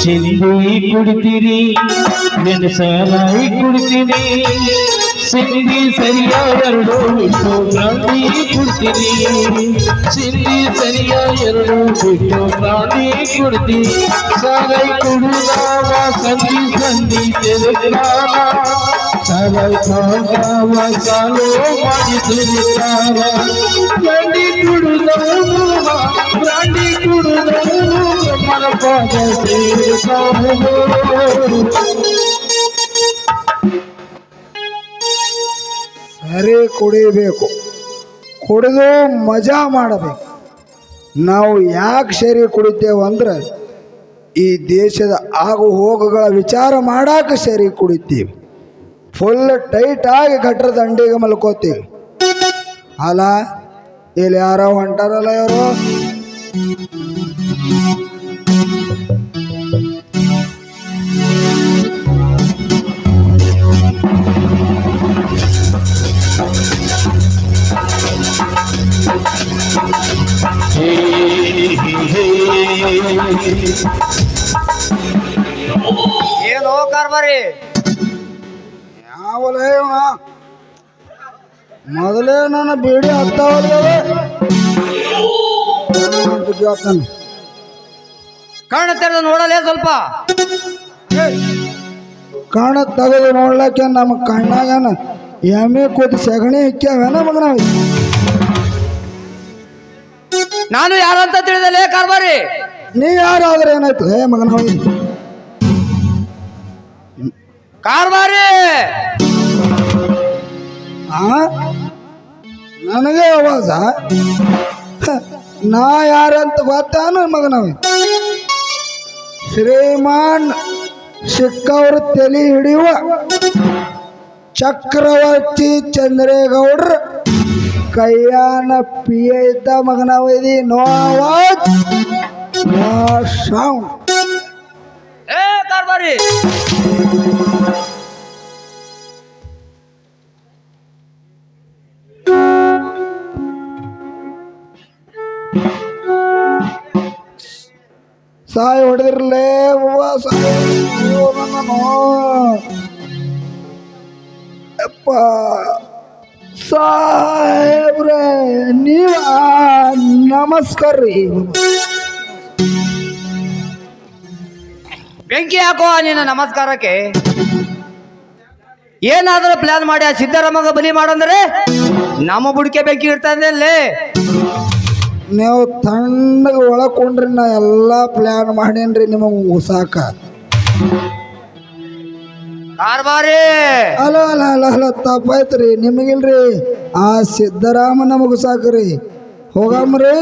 ಸಿಂಧಿ ಕುಡ್ತೀರಿ ಮೆಣಸಾಲಾಯಿ ಕುಡ್ತೀನಿ ಸಿಂಧಿ ಸರಿಯ ಎರಡು ಬಿಟ್ಟು ಪ್ರಾಣಿ ಕುಡ್ತೀನಿ ಸಿಂಧಿ ಸರಿಯ ಎರಡು ಬಿಟ್ಟು ಪ್ರಾಣಿ ಕುಡ್ತೀನಿ ಸಾಲೈ ಕುಡುದಾವ ಸಂಧಿ ಸಂಧಿ ತೆರೆದಾವ ಸಾಲೈ ಕಾವ ಸಾಲು ಮಾಡಿ ತುಳಿದಾವ ಪ್ರಾಣಿ ಕುಡುದವನು ಪ್ರಾಣಿ ಕುಡುದವನು ಮನಪಾದ ಸೇರಿದವನು ಸರಿ ಕುಡಿಬೇಕು. ಕುಡಿದು ಮಜಾ ಮಾಡಬೇಕು. ನಾವು ಯಾಕೆ ಸರಿ ಕುಡಿತೇವಂದ್ರೆ ಈ ದೇಶದ ಆಗು ಹೋಗುಗಳ ವಿಚಾರ ಮಾಡಾಕ ಸರಿ ಕುಡಿತೀವಿ. ಫುಲ್ ಟೈಟ್ ಆಗಿ ಗಟ್ರ ದಂಡಿಗೆ ಮಲ್ಕೋತೀವಿ. ಅಲ್ಲ, ಇಲ್ಲಿ ಯಾರೋ ಹೊಂಟಾರಲ್ಲ ಇವರು? ಏನು ಯಾವಲೇ ಇವ ಮೊದಲೇ ನನ್ನ ಬೇಡಿ ಹತ್ತಾವಲ್ಲ ಕಣ್ಣ ತೆರೆದು ನೋಡಲೇ ಸ್ವಲ್ಪ. ಕಣ್ಣ ತೆಗೆದು ನೋಡ್ಲಕ್ಕೆ ನಮ್ಮ ಕಣ್ಣಾಗನ ಎಮ್ಮೆ ಕೂತು ಸಗಣಿ ಇಕ್ಕ್ಯಾವೇನ ಮಗನ ನಾನು ಯಾರಂತ ತಿಳಿದಲೇ ಕಾರ್ಬಾರಿ? ನೀ ಯಾರಾದ್ರೆ ಏನಾಯ್ತು? ಹೇ ಮಗನ ಹೋಗಿ. ಕಾರ್ಬಾರಿ ಆ? ನನಗೆ ಅವಾಗ ನಾ ಯಾರಂತ ಗೊತ್ತಾನ ಮಗನ ಶ್ರೀಮಾನ್ ಸಿಕ್ಕವ್ರ ತಲೆ ಹಿಡಿಯುವ ಚಕ್ರವರ್ತಿ ಚಂದ್ರೇಗೌಡ್ರ ಕೈಯಾನ ಪಿಯ ಇದ್ದ ಮಗನ ಒಯ್ದಿ ನೋ ಆವಾಜ್ ನೋ ಸೌಂಡ್ ಏ ಕಾರ್ಬಾರಿ ಸಾಯಿ ಹೊಡೆದಿರ್ಲೇ ಅವ್ವ ಸಾಯಿ ಅಯ್ಯೋ ನನ್ನನು ಅಪ್ಪ ಸಾಹೇಬ್ರೆ ನೀವ ನಮಸ್ಕಾರ ರೀ ಬೆಂಕಿ ಹಾಕೋ ನಿನ್ನ ನಮಸ್ಕಾರಕ್ಕೆ. ಏನಾದರೂ ಪ್ಲಾನ್ ಮಾಡಿ ಆ ಸಿದ್ದರಾಮಗ ಬಲಿ ಮಾಡಂದ್ರೆ ನಮ್ಮ ಬುಡಕೆ ಬೆಂಕಿ ಇಡ್ತಾನೆ ನೀವು ತಣ್ಣಗೆ ಒಳಕೊಂಡ್ರಿ ನಾ ಎಲ್ಲ ಪ್ಲಾನ್ ಮಾಡೇನ್ರಿ ನಿಮಗೆ ಉಸಾಕ. ಕಾರ್ಬಾರಿ. ಅಲ್ಲ ಅಲ್ಲ ಅಲ್ಲ ಅಲ್ಲ ತಪ್ಪಾಯ್ತ್ರಿ. ನಿಮಗಿಲ್ರಿ ಆ ಸಿದ್ದರಾಮ ನಮಗೆ ಸಾಕ್ರಿ ಹೋಗಮ್ರಿ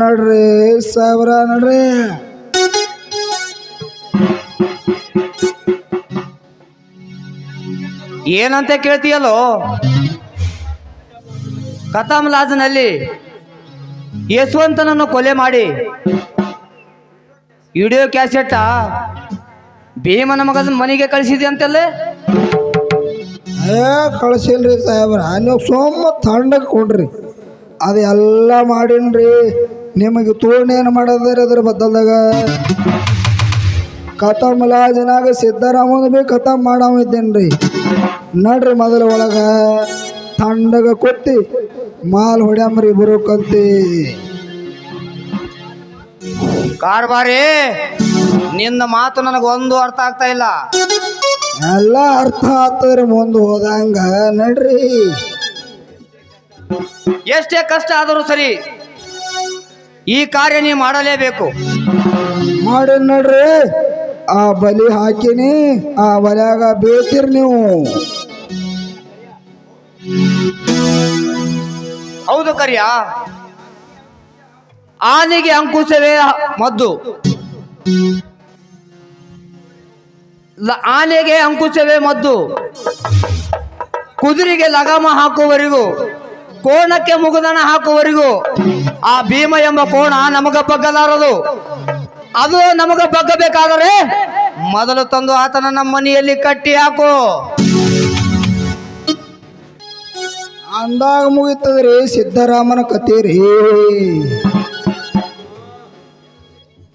ನಡ್ರಿ ಸಾಬ್ರ ನಡ್ರಿ. ಏನಂತ ಕೇಳ್ತೀಯಲ್ಲೋ? ಕಥಾಮಲಾಜನಲ್ಲಿ ಲಾಜ್ನಲ್ಲಿ ಯಶವಂತನನ್ನು ಕೊಲೆ ಮಾಡಿ ವಿಡಿಯೋ ಕ್ಯಾಸೆಟ್ಟ ಭೀಮನ ಮಗದ ಮನೆಗೆ ಕಳಿಸಿದೆ ಅಂತಲ್ಲೇ ಕಳಿಸಿಲ್ರಿ ಸಾಹೇಬ್ರ. ನೀವು ಸೋಮ ತಣ್ಣಗೆ ಕೊಡ್ರಿ. ಅದೆಲ್ಲ ಮಾಡಿನ್ರಿ. ನಿಮಗೆ ತೋಣೇನು ಮಾಡೋದ್ರಿ ಅದ್ರ ಬದಲ್ದಾಗ? ಕಥಾ ಮಲಾಜನಾಗ ಸಿದ್ದರಾಮನ ಬಿ ಕಥಾ ಮಾಡವ ಇದ್ದೇನ್ರಿ. ನಡ್ರಿ ಮೊದಲ ಒಳಗ ತಂಡಗ ಕೊಟ್ಟಿ ಮಾಲ್ ಹೊಡ್ಯಾಮ್ರಿ ಇಬ್ಬರು ಕಂತಿ ಕಾರ್ಬಾರಿ ನಿನ್ನ ಮಾತು ನನಗೆ ಒಂದು ಅರ್ಥ ಆಗ್ತಾ ಇಲ್ಲ. ಎಲ್ಲ ಅರ್ಥ ಆಗ್ತದ್ರಿ ಮುಂದೆ ಹೋದಂಗ ನಡ್ರಿ. ಎಷ್ಟೇ ಕಷ್ಟ ಆದರೂ ಸರಿ ಈ ಕಾರ್ಯ ನೀವು ಮಾಡಲೇಬೇಕು. ಮಾಡಿ ನಡ್ರಿ. ಆ ಬಲಿ ಹಾಕಿನಿ, ಆ ಬಲಿಯಾಗ ಬೀಳ್ತೀರಿ ನೀವು. ಹೌದು ಕರಿಯ? ಆನೆಗೆ ಅಂಕುಶವೇ ಮದ್ದು. ಆನೆಗೆ ಅಂಕುಶವೇ ಮದ್ದು. ಕುದುರೆಗೆ ಲಗಾಮ ಹಾಕುವವರೆಗೂ ಕೋಣಕ್ಕೆ ಮುಗುದನ ಹಾಕುವವರೆಗೂ ಆ ಭೀಮ ಎಂಬ ಕೋಣ ನಮಗ ಬಗ್ಗಲಾರದು ಅದು ನಮಗ ಬಗ್ಗಬೇಕಾದರೆ ಮೊದಲು ತಂದು ಆತನ ನಮ್ಮ ಮನೆಯಲ್ಲಿ ಕಟ್ಟಿ ಹಾಕು. ಅಂದಾಗ ಮುಗಿತದ್ರಿ ಸಿದ್ದರಾಮನ ಕತೆ ರೀ.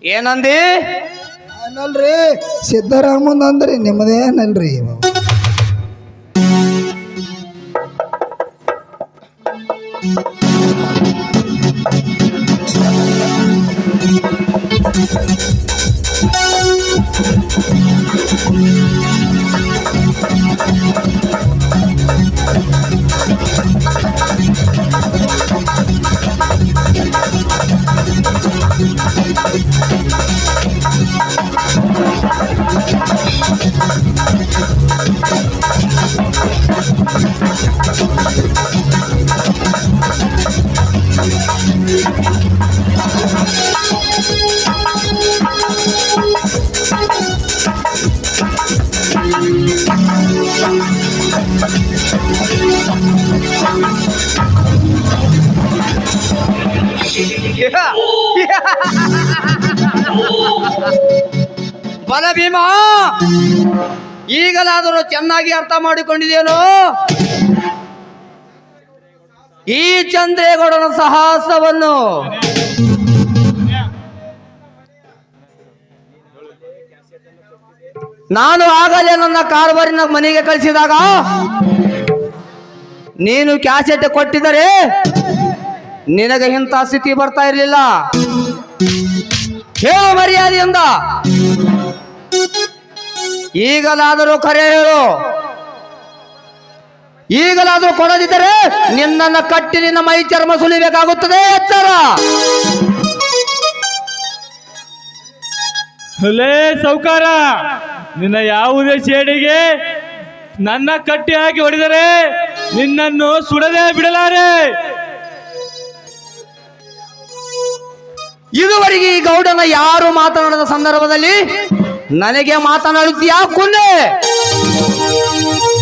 ಏನಂದಿ? ಏನಲ್ರಿ? ಸಿದ್ದರಾಮನ್ ಅಂದ್ರಿ ನಿಮ್ಮದೇನಲ್ರಿ ಬಲ ಭೀಮ ಈಗಲಾದರೂ ಚೆನ್ನಾಗಿ ಅರ್ಥ ಮಾಡಿಕೊಂಡಿದೇನು ಈ ಚಂದ್ರೇಗೌಡನ ಸಾಹಸವನ್ನು. ನಾನು ಆಗಲೇ ನನ್ನ ಕಾರ್ಬಾರಿನ ಮನೆಗೆ ಕಳಿಸಿದಾಗ, ನೀನು ಕ್ಯಾಸೆಟ್ ಕೊಟ್ಟಿದರೆ ನಿನಗೆ ಇಂಥ ಸ್ಥಿತಿ ಬರ್ತಾ ಇರಲಿಲ್ಲ. ಹೇಳು ಮರ್ಯಾದೆಯಿಂದ. ಈಗಲಾದರೂ ಕರೆ ಹೇಳು. ಈಗಲಾದರೂ ಕೊಡದಿದ್ದರೆ ನಿನ್ನನ್ನು ಕಟ್ಟಿ ನಿನ್ನ ಮೈ ಚರ್ಮ ಸುಲಿಬೇಕಾಗುತ್ತದೆ, ಎಚ್ಚರ. ಲೇ ಸೌಕಾರ, ನಿನ್ನ ಯಾವುದೇ ಸೇಡಿಗೆ ನನ್ನ ಕಟ್ಟಿ ಹಾಕಿ ಹೊಡೆದರೆ ನಿನ್ನನ್ನು ಸುಡದೆ ಬಿಡಲಾರೆ. ಇದುವರೆಗೆ ಈ ಗೌಡನ ಯಾರು ಮಾತನಾಡದ ಸಂದರ್ಭದಲ್ಲಿ ನನಗೆ ಮಾತನಾಡುತ್ತೀಯಾ? ಕುಂದೆ!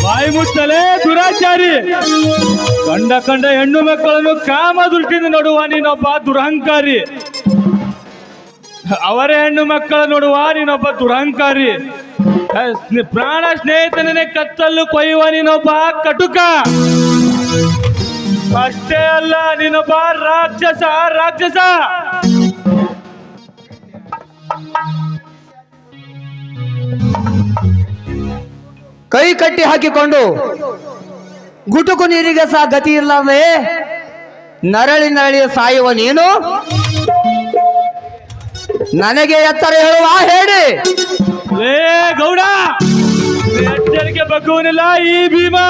ಬಾಯಿ ಮುಚ್ಚಲೆ ದುರಾಚಾರಿ. ಕಂಡ ಕಂಡ ಹೆಣ್ಣು ಮಕ್ಕಳನ್ನು ಕಾಮ ದೃಷ್ಟಿಯಿಂದ ನೋಡುವ ನೀನೊಬ್ಬ ದುರಹಂಕಾರಿ. ಅವರೇ ಹೆಣ್ಣು ಮಕ್ಕಳ ನೋಡುವ ನೀನೊಬ್ಬ ದುರಹಂಕಾರಿ. ಪ್ರಾಣ ಸ್ನೇಹಿತನೇ ಕತ್ತಲು ಕೊಯ್ಯುವ ನೀನೊಬ್ಬ ಕಟುಕ. ಅಷ್ಟೇ ಅಲ್ಲ, ನೀನೊಬ್ಬ ರಾಕ್ಷಸ ರಾಕ್ಷಸ. ಕೈ ಕಟ್ಟಿ ಹಾಕಿಕೊಂಡು ಗುಟುಕು ನೀರಿಗೆ ಸಹ ಗತಿ ಇಲ್ಲವೇ? ನರಳಿ ನರಳಿ ಸಾಯುವ ನೀನು? ನನಗೆ ಎತ್ತರ ಹೇಳುವ, ಹೇಳಿ. ಗೌಡ ಎಚ್ಚರಿಕೆ ಬಗ್ಗುವನಿಲ್ಲ ಈ ಭೀಮಾ.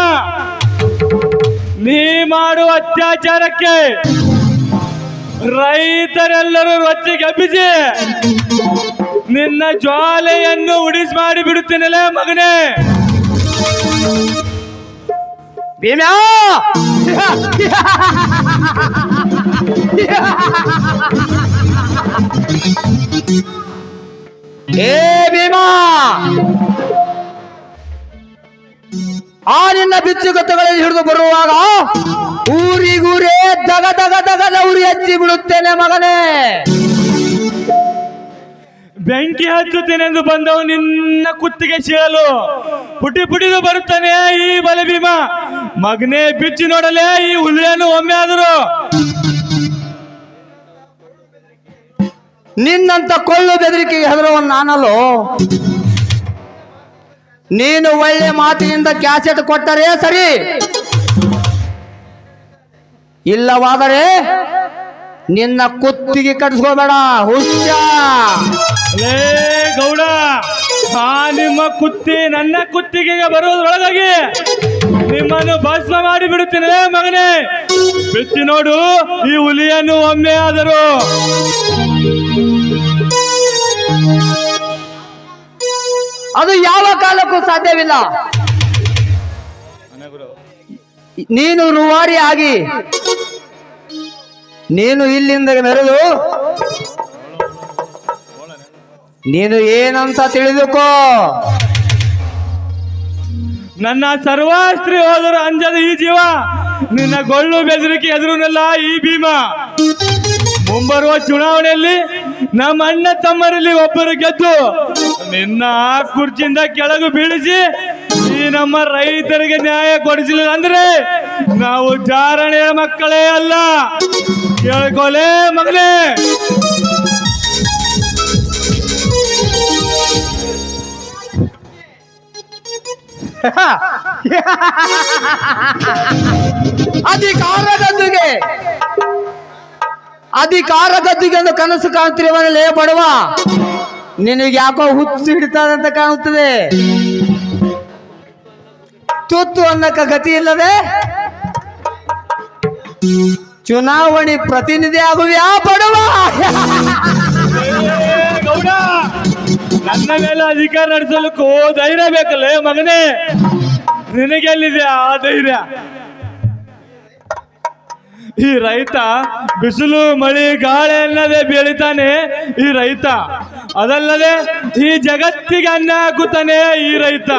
ನೀ ಮಾಡುವ ಅತ್ಯಾಚಾರಕ್ಕೆ ರೈತರೆಲ್ಲರೂ ರೊಚ್ಚಿ ಗಬ್ಬಿಸಿ ನಿನ್ನ ಜ್ವಾಲೆಯನ್ನು ಉಡಿಸ್ ಮಾಡಿ ಬಿಡುತ್ತೇನೆ ಮಗನೇ? ಭೀಮ್ಯಾ! ಏ ಭೀಮಾ! ಆ ನಿನ್ನ ಬಿಚ್ಚುಗತ್ತಗಳಲ್ಲಿ ಹಿಡಿದು ಬರುವಾಗ ಊರಿಗೂರೇ ದಗ ದಗ ದಗದ ಉರಿ ಹಚ್ಚಿ ಬಿಡುತ್ತೇನೆ ಮಗನೇ. ಬೆಂಕಿ ಹಚ್ಚುತ್ತೇನೆಂದು ಬಂದವು ನಿನ್ನ ಕುತ್ತಿಗೆ ಸೀಳಲು. ಪುಟಿ ಪುಟಿದು ಬರುತ್ತಾನೆ ಈ ಬಲೆ ಭೀಮ ಮಗನೇ ಬಿಚ್ಚಿ ನೋಡಲೇ ಈ ಹುಲಿಯನ್ನು ಒಮ್ಮೆ ಆದರು. ನಿನ್ನಂತ ಕೊಳ್ಳು ಬೆದರಿಕೆಗೆ ಹೆದರವನ್ನು ನಾನಲ್ಲೋ ನೀನು ಒಳ್ಳೆ ಮಾತಿನಿಂದ ಕ್ಯಾಸೆಟ್ ಕೊಟ್ಟರೆ ಸರಿ. ಇಲ್ಲವಾದರೆ ನಿನ್ನ ಕುತ್ತಿಗೆ ಕಟ್ಸ್ಕೋಬೇಡ ಹುಷ ಗೌಡ, ಆ ನಿಮ್ಮ ಕುತ್ತಿ ನನ್ನ ಕುತ್ತಿಗೆಗೆ ಬರುವುದರೊಳಗಾಗಿ ನಿಮ್ಮನ್ನು ಭಸ್ಮ ಮಾಡಿ ಬಿಡುತ್ತೇನೆ ಮಗನೇ. ಬಿಚ್ಚಿ ನೋಡು, ಈ ಹುಲಿಯನ್ನು ಒಮ್ಮೆ ಆದರೂ. ಅದು ಯಾವ ಕಾಲಕ್ಕೂ ಸಾಧ್ಯವಿಲ್ಲ. ನೀನು ರೂವಾರಿ ಆಗಿ, ನೀನು ಇಲ್ಲಿಂದ ಮೆರೆದು ನೀನು ಏನಂತ ತಿಳಿದುಕೋ. ನನ್ನ ಸರ್ವಾಸ್ತ್ರಿ ಹೋದರು ಅಂಜದ ಈ ಜೀವ, ನಿನ್ನ ಗೊಳ್ಳು ಬೆದರಿಕೆ ಎದುರುನೆಲ್ಲ ಈ ಭೀಮ. ಮುಂಬರುವ ಚುನಾವಣೆಯಲ್ಲಿ ನಮ್ಮ ಅಣ್ಣ ತಮ್ಮರಲ್ಲಿ ಒಬ್ಬರು ಗೆದ್ದು ನಿನ್ನ ಆ ಕುರ್ಚಿಯಿಂದ ಕೆಳಗೆ ಬೀಳಿಸಿ ಈ ನಮ್ಮ ರೈತರಿಗೆ ನ್ಯಾಯ ಕೊಡಿಸಲಿಲ್ಲ ಅಂದ್ರೆ ನಾವು ಚಾರಣೆ ಮಕ್ಕಳೇ ಅಲ್ಲ. ಕೇಳ್ಕೊಲೇ ಮಗನೇ. ಅಧಿಕಾರದೊಂದಿಗೆ ಅಧಿಕಾರ ಗದ್ದಿಗೆಂದು ಕನಸು ಕನಸು ಲೇ ಬಡವ ನಿನಗೆ ಯಾಕೋ ಹುಚ್ಚು ಹಿಡಿತಾದಂತ ಕಾಣುತ್ತದೆ. ತುತ್ತು ಅನ್ನಕ್ಕ ಗತಿ ಇಲ್ಲದೆ ಚುನಾವಣೆ ಪ್ರತಿನಿಧಿ ಆಗುವ್ಯಾ ಬಡವ ಏ, ಗೌಡ ನನ್ನ ಮೇಲೆ ಅಧಿಕಾರ ನಡೆಸಲಿಕ್ಕೂ ಧೈರ್ಯ ಬೇಕಲ್ಲ ಮಗನೇ? ನಿನಗೆಲ್ಲಿದೆ ಆ ಧೈರ್ಯ? ಈ ರೈತ ಬಿಸಿಲು, ಮಳಿ, ಗಾಳಿ ಅನ್ನದೇ ಬೆಳಿತಾನೆ ಈ ರೈತ. ಅದಲ್ಲದೆ ಈ ಜಗತ್ತಿಗೆ ಅನ್ನ ಹಾಕುತ್ತಾನೆ ಈ ರೈತ.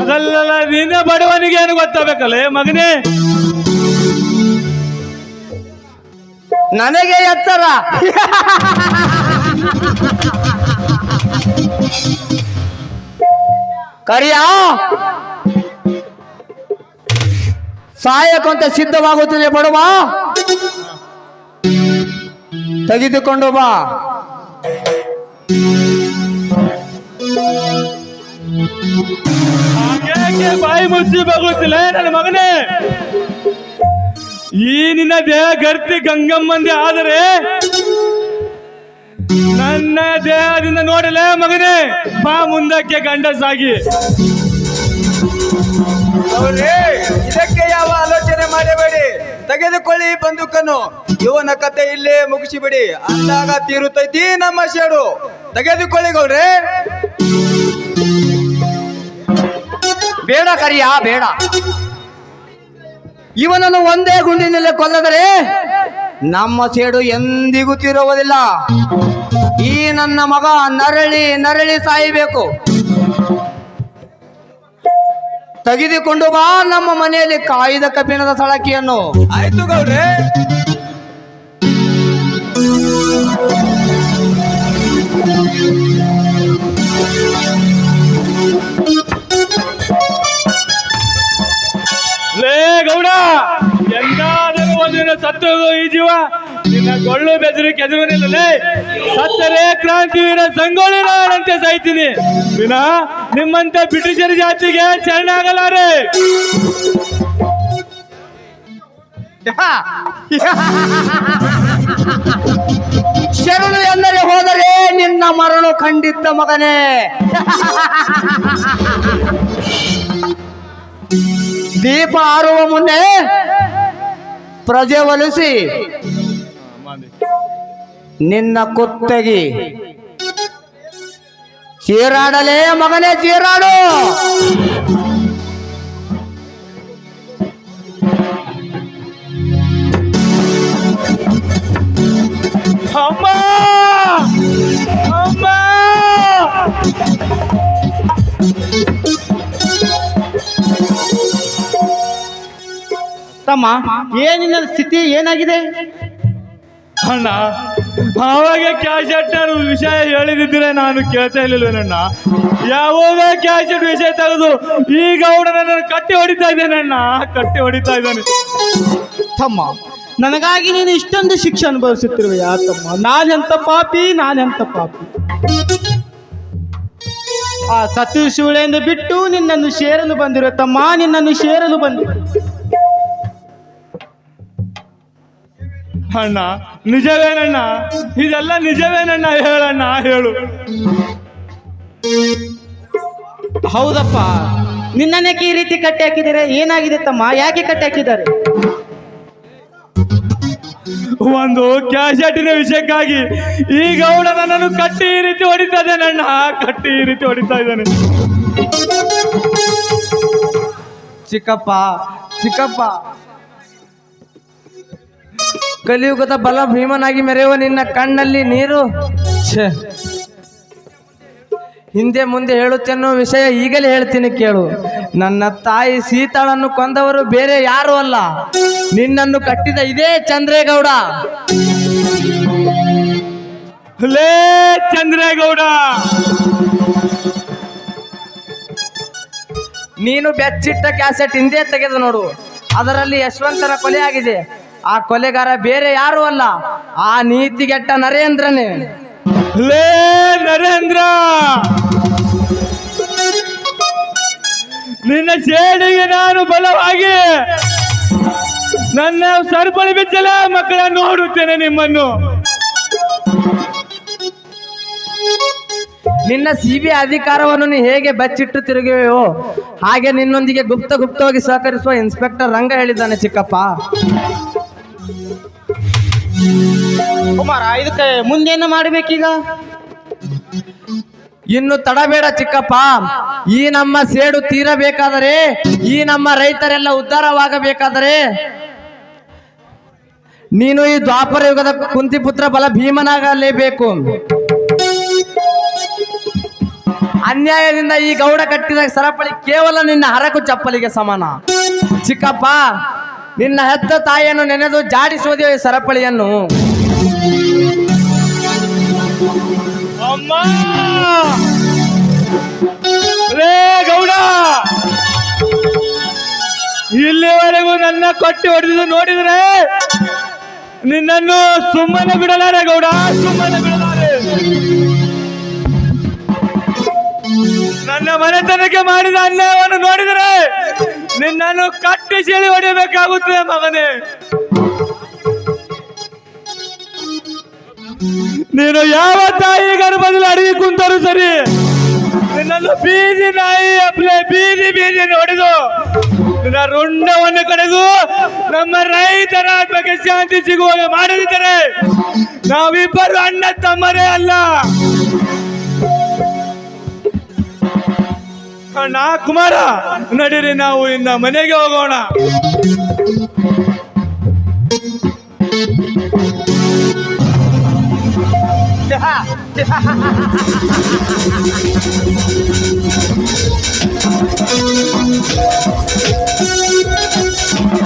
ಅದಲ್ಲ ನಿನ್ನ ಬಡವನಿಗೆ ಏನು ಗೊತ್ತಾಗಬೇಕಲ್ಲ ಮಗನೇ? ನನಗೆ ಎತ್ತರ. ಕರಿಯ. ಸಾಯಕ್ಕಂತ ಸಿದ್ಧವಾಗುತ್ತದೆ ಬಡವ. ತೆಗೆದುಕೊಂಡು ಬಾ. ಬಾಯಿ ಮುಚ್ಚಿ ಬಗುತ್ತಿಲ್ಲ ನನ್ನ ಮಗನೇ? ಈ ನಿನ್ನ ದೇಹ ಗರ್ತಿ ಗಂಗಮ್ಮಂದಿ ಆದರೆ ನನ್ನ ದೇಹದಿಂದ ನೋಡಲೇ ಮಗನೇ? ಬಾ ಮುಂದಕ್ಕೆ ಗಂಡಸಾಗಿ. ಯಾವ ಆಲೋಚನೆ ಮಾಡಬೇಡಿ. ತೆಗೆದುಕೊಳ್ಳಿ ಬಂದೂಕನ್ನು. ಇವನ ಕತೆ ಇಲ್ಲೇ ಮುಗಿಸಿಬಿಡಿ. ಅಂದಾಗ ತೀರುತ್ತೈತಿ ನಮ್ಮ ಶೇಡು. ತೆಗೆದುಕೊಳ್ಳಿ ಗೌಡ್ರೆ. ಬೇಡ ಕರಿಯ, ಬೇಡ. ಇವನನ್ನು ಒಂದೇ ಗುಂಡಿನಲ್ಲಿ ಕೊಲ್ಲದರೆ ನಮ್ಮ ಸೇಡು ಎಂದಿಗೂ ತೀರುವುದಿಲ್ಲ. ಈ ನನ್ನ ಮಗ ನರಳಿ ನರಳಿ ಸಾಯಬೇಕು. ತೆಗೆದುಕೊಂಡು ಬಾ ನಮ್ಮ ಮನೆಯಲ್ಲಿ ಕಾಯ್ದ ಕಬ್ಬಿಣದ ಸಳಕಿಯನ್ನು. ಆಯ್ತು ಗೌಡ್ರೆ. ಲೇ ಗೌಡ ಎಂದಾದರೂ ಒಂದಿನ ಸತ್ತು ಈ ಜೀವ. ನಿನ್ನ ಗೊಳ್ಳು ಬೆದರು ಕೆದರಿಲ್ಲ ಲೇ ಸತ್ತರೆ ಕ್ರಾಂತಿವೀರ ಸಂಗೊಳ್ಳಿ ರಾನಂತೆ ಸಾಯ್ತೀನಿ. ವಿನ ನಿಮ್ಮಂತ ಬ್ರಿಟಿಷರ ಜಾತಿಗೆ ಶರಣಾಗಲಾರೆ ಶರಣು ಎಂದರೆ ಹೋದರೆ ನಿನ್ನ ಮರಳು ಖಂಡಿತ ಮಗನೇ. ದೀಪ ಆರುವ ಮುನ್ನೆ ಪ್ರಜೆ ಒಲಿಸಿ ನಿನ್ನ ಕುತ್ತಗಿ. ಚೀರಾಡಲೇ ಮಗನೇ ಚೀರಾಡು ತಮ್ಮ ಏನಿನ ಸ್ಥಿತಿ ಏನಾಗಿದೆ? ಅಣ್ಣ ಆವಾಗ ಕ್ಯಾಸೆಟ್ ವಿಷಯ ಹೇಳಿದಿದ್ರೆ ನಾನು ಕೇಳ್ತಾ ಇರ್ಲಿಲ್ವೇನಣ್ಣ? ಯಾವಾಗ ಕ್ಯಾಸೆಟ್ ವಿಷಯ ತೆಗೆದು ಈಗ ಅವನು ನನ್ನನ್ನು ಕಟ್ಟಿ ಹೊಡಿತಾ ಇದ್ದಾನಣ್ಣ? ಕಟ್ಟಿ ಹೊಡಿತಾ ಇದ್ದಾನೆ. ತಮ್ಮ, ನನಗಾಗಿ ನೀನು ಇಷ್ಟೊಂದು ಶಿಕ್ಷೆ ಅನುಭವಿಸುತ್ತಿರುವೆಯ ತಮ್ಮ? ನಾನೆಂತ ಪಾಪಿ ನಾನೆಂತ ಪಾಪಿ? ಆ ಸತೀಶ್ ಬಿಟ್ಟು ನಿನ್ನನ್ನು ಸೇರಲು ಬಂದಿರೋ ತಮ್ಮ, ನಿನ್ನನ್ನು ಸೇರಲು ಬಂದಿರೋ ಅಣ್ಣ ನಿಜವೇನಣ್ಣ? ಇದೆಲ್ಲ ನಿಜವೇನಣ್ಣ? ಹೇಳಣ್ಣ ಹೇಳು. ಹೌದಪ್ಪ. ನಿನ್ನನೇಕೆ ಈ ರೀತಿ ಕಟ್ಟಿ ಹಾಕಿದ್ದಾರೆ ಏನಾಗಿದೆ ತಮ್ಮ? ಯಾಕೆ ಕಟ್ಟಿ ಹಾಕಿದ್ದಾರೆ? ಒಂದು ಕ್ಯಾಸೆಟಿನ ವಿಷಯಕ್ಕಾಗಿ ಈ ಗೌಡ ನನ್ನನ್ನು ಕಟ್ಟಿ ಈ ರೀತಿ ಹೊಡಿತಾ ಇದ್ದಾನಣ್ಣ ಕಟ್ಟಿ ಈ ರೀತಿ ಹೊಡಿತಾ ಇದ್ದಾನೆ. ಚಿಕ್ಕಪ್ಪ ಚಿಕ್ಕಪ್ಪ. ಕಲಿಯುಗದ ಬಲ ಭೀಮನಾಗಿ ಮೆರೆಯುವ ನಿನ್ನ ಕಣ್ಣಲ್ಲಿ ನೀರು? ಛೇ. ಹಿಂದೆ ಮುಂದೆ ಹೇಳುತ್ತೆನ್ನುವ ವಿಷಯ ಈಗಲೇ ಹೇಳ್ತೀನಿ ಕೇಳು. ನನ್ನ ತಾಯಿ ಸೀತಾಳನ್ನು ಕೊಂದವರು ಬೇರೆ ಯಾರು ಅಲ್ಲ. ನಿನ್ನನ್ನು ಕಟ್ಟಿದ ಇದೇ ಚಂದ್ರೇಗೌಡ. ಲೇ ಚಂದ್ರೇಗೌಡ. ನೀನು ಬೆಚ್ಚಿಟ್ಟ ಕ್ಯಾಸೆಟ್ ಹಿಂದೆ ತೆಗೆದು ನೋಡು. ಅದರಲ್ಲಿ ಯಶವಂತನ ಕೊಲೆ ಆಗಿದೆ. ಆ ಕೊಲೆಗಾರ ಬೇರೆ ಯಾರು ಅಲ್ಲ ಆ ನೀತಿಗೆಟ್ಟ ನರೇಂದ್ರನೇ. ಲೇ ನರೇಂದ್ರ! ನಿನ್ನ ಸೇಡಿಗೆ ನಾನು ಬಲವಾಗಿ ನನ್ನ ಸರ್ಪಳಿ ಬಿಚ್ಚಲ ಮಕ್ಕಳ ನೋಡುತ್ತೇನೆ ನಿಮ್ಮನ್ನು. ನಿನ್ನ ಸಿಬಿ ಅಧಿಕಾರವನ್ನು ನೀ ಹೇಗೆ ಬಚ್ಚಿಟ್ಟು ತಿರುಗುವೆಯೋ ಹಾಗೆ ನಿನ್ನೊಂದಿಗೆ ಗುಪ್ತ ಗುಪ್ತವಾಗಿ ಸಹಕರಿಸುವ ಇನ್ಸ್ಪೆಕ್ಟರ್ ರಂಗ ಹೇಳಿದ್ದಾನೆ ಚಿಕ್ಕಪ್ಪ. ಕುಮಾರ, ಇದಕ್ಕೆ ಮುಂದೇನು ಮಾಡ್ಬೇಕೀಗ? ಇನ್ನು ತಡಬೇಡ ಚಿಕ್ಕಪ್ಪ. ಈ ನಮ್ಮ ಸೇಡು ತೀರಬೇಕಾದರೆ, ಈ ನಮ್ಮ ರೈತರೆಲ್ಲ ಉದ್ಧಾರವಾಗಬೇಕಾದರೆ, ನೀನು ಈ ದ್ವಾಪರ ಯುಗದ ಕುಂತಿಪುತ್ರ ಬಲ ಭೀಮನಾಗಲೇಬೇಕು. ಅನ್ಯಾಯದಿಂದ ಈ ಗೌಡ ಕಟ್ಟಿದ ಸರಪಳಿ ಕೇವಲ ನಿನ್ನ ಹರಕು ಚಪ್ಪಲಿಗೆ ಸಮಾನ. ಚಿಕ್ಕಪ್ಪ ನಿನ್ನ ಹೆತ್ತ ತಾಯಿಯನ್ನು ನೆನೆದು ಜಾಡಿಸುವುದೇ ಈ ಸರಪಳಿಯನ್ನು. ಅಮ್ಮ! ರೇ ಗೌಡ! ಇಲ್ಲಿವರೆಗೂ ನನ್ನ ಕೊಟ್ಟಿ ಹೊಡೆದು ನೋಡಿದ್ರೆ ನಿನ್ನನ್ನು ಸುಮ್ಮನೆ ಬಿಡಲಾರೆ ಗೌಡ ಸುಮ್ಮನೆ ಬಿಡಲಾರೆ. ನನ್ನ ಮನೆತನಕ್ಕೆ ಮಾಡಿದ ಅನ್ಯಾಯವನ್ನು ನೋಡಿದರೆ ನಿನ್ನನ್ನು ಕಟ್ಟಿ ಸೆಳಿ ಹೊಡೆಯಬೇಕಾಗುತ್ತದೆ ಮಗನೇ. ನೀನು ಯಾವ ತಾಯಿ ಗರ್ಭದಲ್ಲಿ ಅಡಗಿ ಕುಂತರು ಸರಿ? ನಿನ್ನನ್ನು ಬೀದಿ ನಾಯಿ ಅಪ್ಲೆ ಬೀದಿ ಬೀದಿ ಹೊಡೆದು ನಿನ್ನ ರುಂಡವನ್ನು ಕಡೆದು ನಮ್ಮ ರೈತರ ಆತ್ಮಕ್ಕೆ ಶಾಂತಿ ಸಿಗುವಾಗ ಮಾಡದಿದ್ದರೆ ನಾವಿಬ್ಬರು ಅಣ್ಣ ತಮ್ಮರೇ ಅಲ್ಲ. ಕಣ್ಣ ಕುಮಾರ ನಡೀರಿ ನಾವು ಇನ್ನ ಮನೆಗೆ ಹೋಗೋಣ.